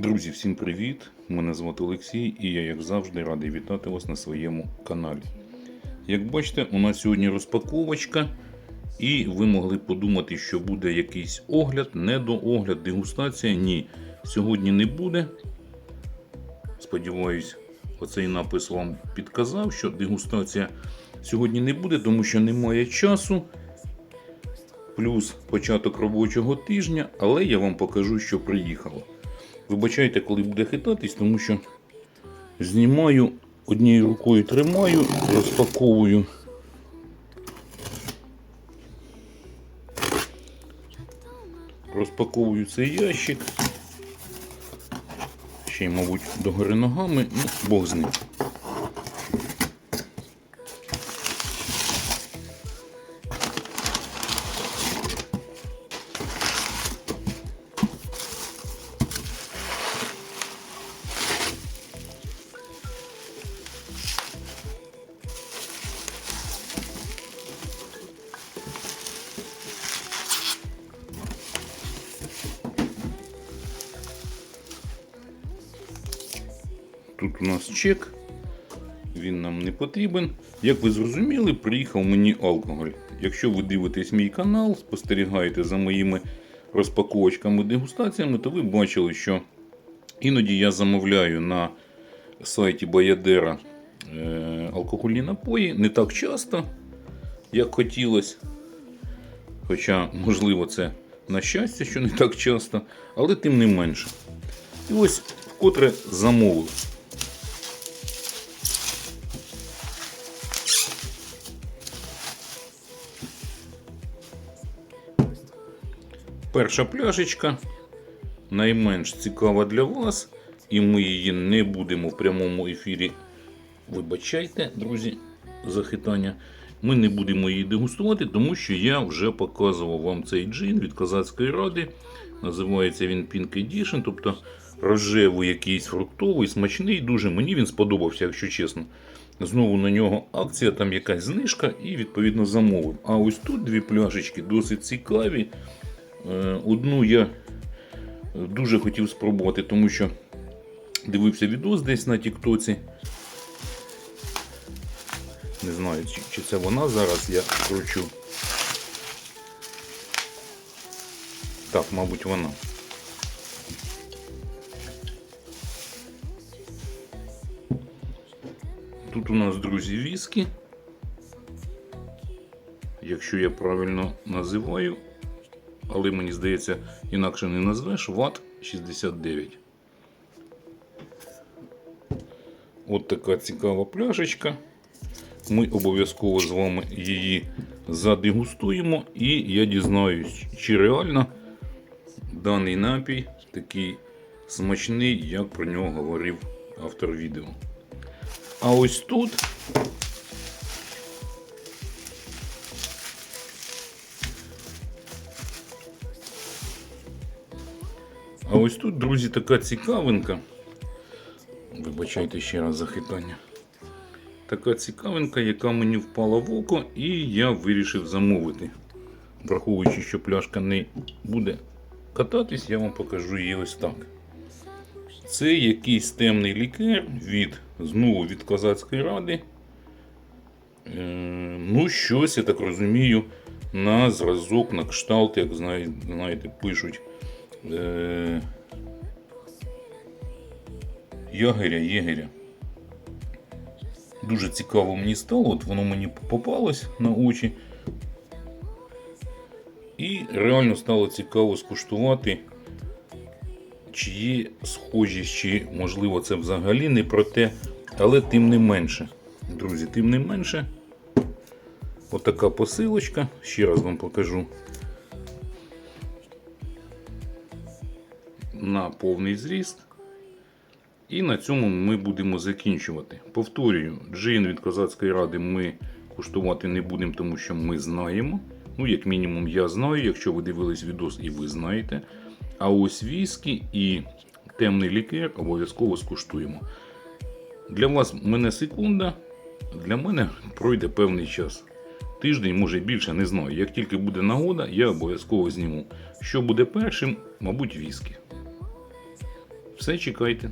Друзі, всім привіт! Мене звати Олексій і я, як завжди, радий вітати вас на своєму каналі. Як бачите, у нас сьогодні розпаковочка, і ви могли подумати, що буде якийсь огляд, недоогляд, дегустація. Ні, сьогодні не буде. Сподіваюсь, оцей напис вам підказав, що дегустація сьогодні не буде, тому що немає часу. Плюс початок робочого тижня, але я вам покажу, що приїхало. Вибачайте, коли буде хитатись, тому що знімаю, однією рукою тримаю, розпаковую. Розпаковую цей ящик. Ще й, мабуть, догори ногами, ну, Бог з ним. Тут у нас чек, він нам не потрібен. Як ви зрозуміли, приїхав мені алкоголь. Якщо ви дивитесь мій канал, спостерігаєте за моїми розпаковочками, дегустаціями, то ви бачили, що іноді я замовляю на сайті Баядера е, алкогольні напої не так часто, як хотілося. Хоча, можливо, це на щастя, що не так часто, але тим не менше. І ось вкотре замовив. Перша пляшечка найменш цікава для вас, і ми її не будемо в прямому ефірі. Вибачайте, друзі, за хитання. Ми не будемо її дегустувати, тому що я вже показував вам цей джин від Козацької ради. Називається він Pink Edition, тобто рожевий якийсь фруктовий, смачний. Дуже мені він сподобався, якщо чесно. Знову на нього акція, там якась знижка, і відповідно замовив. А ось тут дві пляшечки досить цікаві. Е, Одну я дуже хотів спробувати, тому що дивився відос десь на Тіктоці. Не знаю, чи, це вона зараз я кручу. Так, мабуть, вона. Тут у нас, друзі, віскі. Якщо я правильно називаю, але мені здається, інакше не назвеш Ват 69. От така цікава пляшечка. Ми обов'язково з вами її задегустуємо, і я дізнаюсь, чи реально даний напій такий смачний, як про нього говорив автор відео. А ось тут А ось тут, друзі, така цікавинка. Вибачайте ще раз за хитання. Така цікавинка, яка мені впала в око, і я вирішив замовити. Враховуючи, що пляшка не буде кататись, я вам покажу її ось так. Це якийсь темний лікер від знову від Козацької ради. Е, ну, щось, я так розумію, на зразок, на кшталт, як знаєте пишуть. Е, Ягеря, єгеря. Дуже цікаво мені стало, от воно мені попалось на очі. І реально стало цікаво скуштувати, чи є схожість, чи можливо це взагалі не про те, але тим не менше. Друзі, тим не менше. Отака посилочка. Ще раз вам покажу. На повний зріст. І на цьому ми будемо закінчувати. Повторюю, джин від Козацької ради ми куштувати не будемо, тому що ми знаємо. Ну, як мінімум, я знаю, якщо ви дивились відос і ви знаєте. А ось віскі і темний лікер обов'язково скуштуємо. Для вас мене секунда, для мене пройде певний час. Тиждень, може більше, не знаю. Як тільки буде нагода, я обов'язково зніму. Що буде першим, мабуть, віскі. Все чекайте.